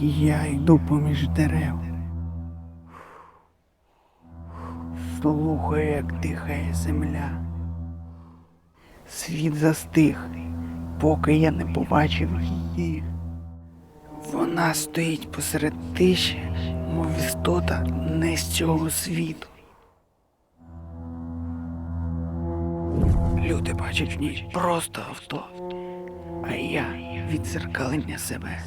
Я йду поміж дерев. Слухаю, як дихає земля. Світ застиг, поки я не побачив її. Вона стоїть посеред тиші, мов істота не з цього світу. Люди бачать в ній просто авто, а я відзеркалення себе.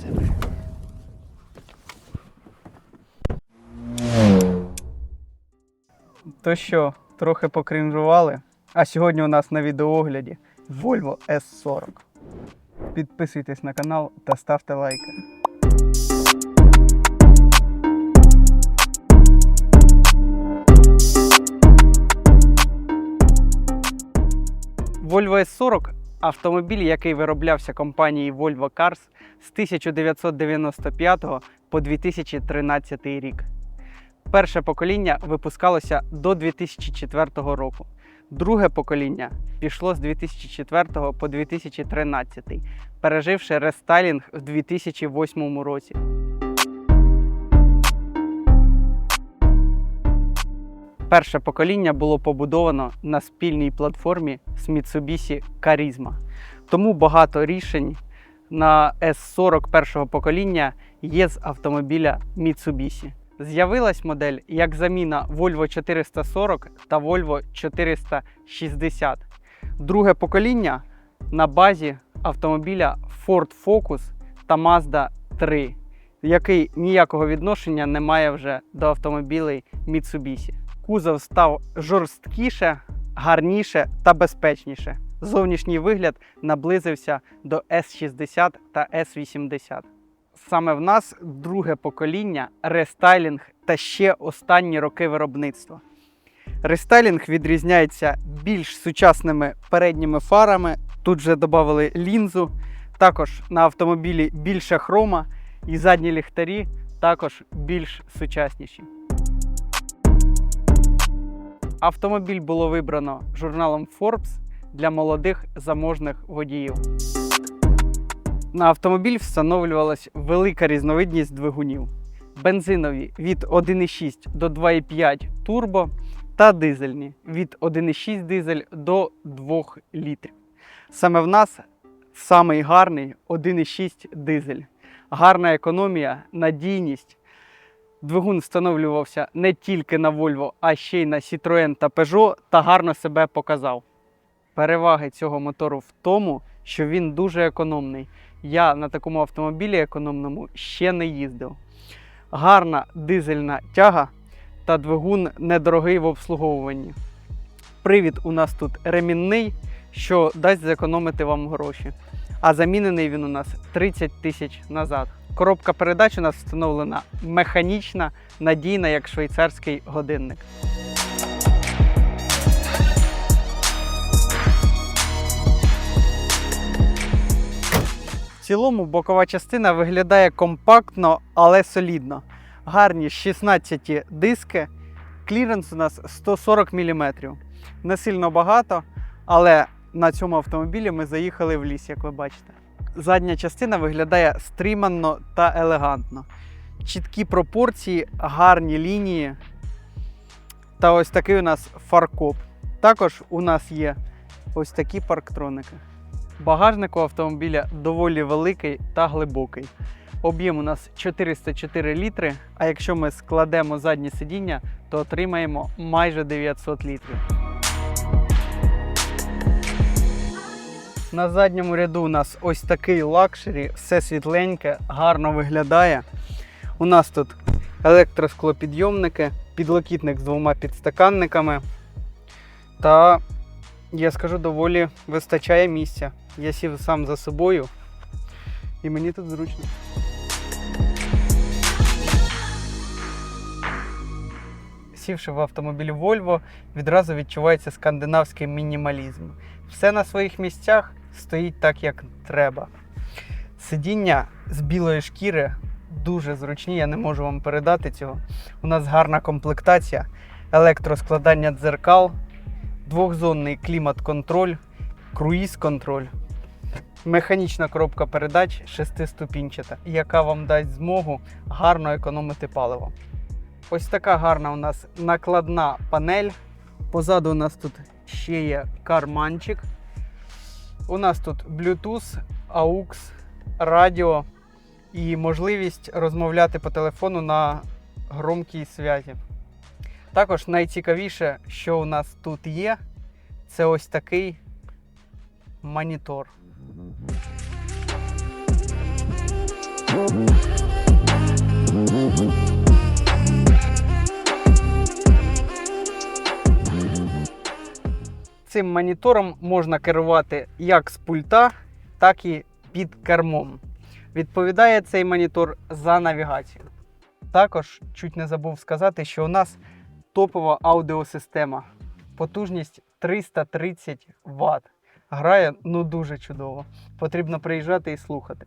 То що, трохи покринжували? А сьогодні у нас на відеоогляді Volvo S40. Підписуйтесь на канал та ставте лайки. Volvo S40 автомобіль, який вироблявся компанією Volvo Cars з 1995 по 2013 рік. Перше покоління випускалося до 2004 року. Друге покоління пішло з 2004 по 2013, переживши рестайлінг в 2008 році. Перше покоління було побудовано на спільній платформі з Mitsubishi Charisma. Тому багато рішень на S40 першого покоління є з автомобіля Mitsubishi. З'явилась модель як заміна Volvo 440 та Volvo 460. Друге покоління на базі автомобіля Ford Focus та Mazda 3, який ніякого відношення не має вже до автомобілей Mitsubishi. Кузов став жорсткіше, гарніше та безпечніше. Зовнішній вигляд наблизився до S60 та S80 саме в нас друге покоління, рестайлінг та ще останні роки виробництва. Рестайлінг відрізняється більш сучасними передніми фарами. Тут вже додали лінзу. Також на автомобілі більше хрома і задні ліхтарі також більш сучасніші. Автомобіль було вибрано журналом Forbes для молодих заможних водіїв. На автомобіль встановлювалась велика різновидність двигунів: бензинові від 1,6 до 2,5 турбо та дизельні від 1,6 дизель до 2 літрів. Саме в нас самий гарний 1,6 дизель. Гарна економія, надійність. Двигун встановлювався не тільки на Volvo, а ще й на Citroën та Peugeot та гарно себе показав. Переваги цього мотору в тому, що він дуже економний. Я на такому автомобілі економному ще не їздив. Гарна дизельна тяга та двигун недорогий в обслуговуванні. Привід у нас тут ремінний, що дасть зекономити вам гроші. А замінений він у нас 30 тисяч назад. Коробка передач у нас встановлена механічна, надійна, як швейцарський годинник. В цілому бокова частина виглядає компактно, але солідно. Гарні 16 диски. Кліренс у нас 140 мм. Не сильно багато, але на цьому автомобілі ми заїхали в ліс, як ви бачите. Задня частина виглядає стриманно та елегантно. Чіткі пропорції, гарні лінії. Та ось такий у нас фаркоп. Також у нас є ось такі парктроники. Багажник у автомобіля доволі великий та глибокий. Об'єм у нас 404 літри, а якщо ми складемо заднє сидіння, то отримаємо майже 900 літрів. На задньому ряду у нас ось такий лакшері, все світленьке, гарно виглядає. У нас тут електросклопідйомники, підлокітник з двома підстаканниками. Та я скажу, доволі вистачає місця. Я сів сам за собою, і мені тут зручно. Сівши в автомобіль Volvo, відразу відчувається скандинавський мінімалізм. Все на своїх місцях стоїть так, як треба. Сидіння з білої шкіри дуже зручні, я не можу вам передати цього. У нас гарна комплектація, електроскладання дзеркал, двохзонний клімат-контроль, круїз-контроль. Механічна коробка передач шестиступінчата, яка вам дасть змогу гарно економити паливо. Ось така гарна у нас накладна панель. Позаду у нас тут ще є карманчик. У нас тут Bluetooth, AUX, радіо і можливість розмовляти по телефону на громкій связі. Також найцікавіше, що у нас тут є, це ось такий монітор. Цим монітором можна керувати як з пульта, так і під кермом. Відповідає цей монітор за навігацію. Також чуть не забув сказати, що у нас топова аудіосистема. Потужність 330 Вт. Грає ну дуже чудово. Потрібно приїжджати і слухати.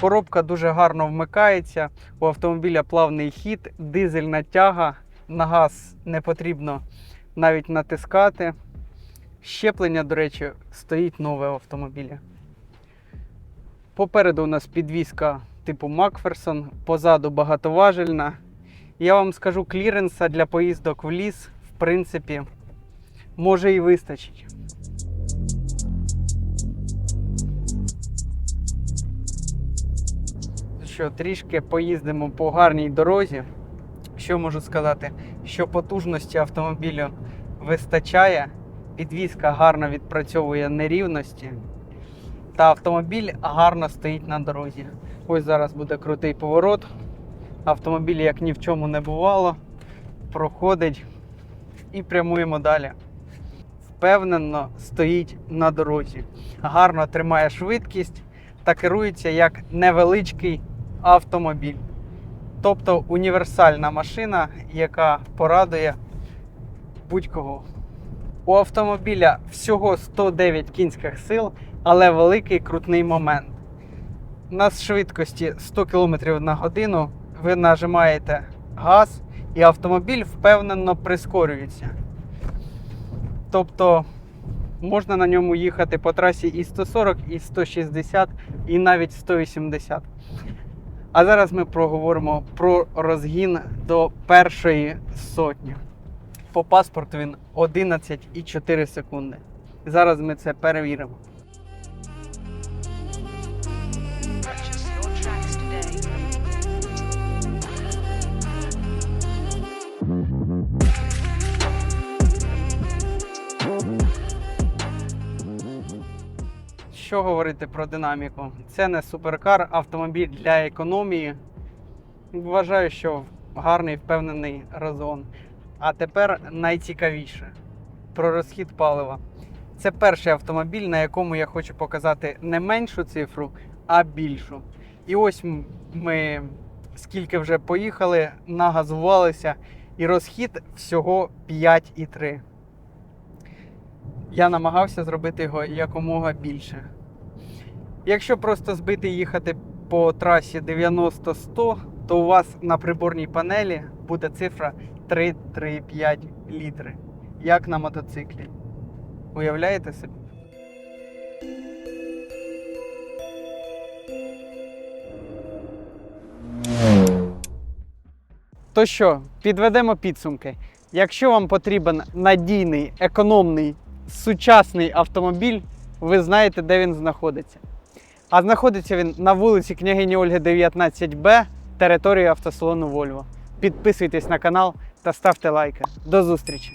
Коробка дуже гарно вмикається. У автомобіля плавний хід, дизельна тяга. На газ не потрібно навіть натискати. Щеплення, до речі, стоїть нове в автомобілі. Попереду у нас підвізка типу Макферсон, позаду багатоважельна. Я вам скажу, кліренса для поїздок в ліс, в принципі, може і вистачить. Що трішки поїздимо по гарній дорозі. Що можу сказати? Що потужності автомобілю вистачає, підвізка гарно відпрацьовує нерівності, та автомобіль гарно стоїть на дорозі. Ось зараз буде крутий поворот. Автомобіль, як ні в чому не бувало, проходить і прямуємо далі. Впевнено стоїть на дорозі, гарно тримає швидкість та керується як невеличкий автомобіль. Тобто універсальна машина, яка порадує будь-кого. У автомобіля всього 109 кінських сил, але великий крутний момент. На швидкості 100 км на годину ви нажимаєте газ, і автомобіль впевнено прискорюється. Тобто можна на ньому їхати по трасі і 140, і 160, і навіть 180. А зараз ми проговоримо про розгін до першої сотні. По паспорту він 11,4 секунди. Зараз ми це перевіримо. Що говорити про динаміку? Це не суперкар, автомобіль для економії. Вважаю, що гарний впевнений разон. А тепер найцікавіше про розхід палива. Це перший автомобіль, на якому я хочу показати не меншу цифру, а більшу. І ось ми скільки вже поїхали, нагазувалися, і розхід всього 5,3. Я намагався зробити його якомога більше. Якщо просто збити і їхати по трасі 90-100, то у вас на приборній панелі буде цифра 3,35 літри, як на мотоциклі. Уявляєте собі? То що, підведемо підсумки. Якщо вам потрібен надійний, економний, сучасний автомобіль, ви знаєте, де він знаходиться. А знаходиться він на вулиці Княгині Ольги, 19Б, території автосалону Вольво. Підписуйтесь на канал та ставте лайки. До зустрічі!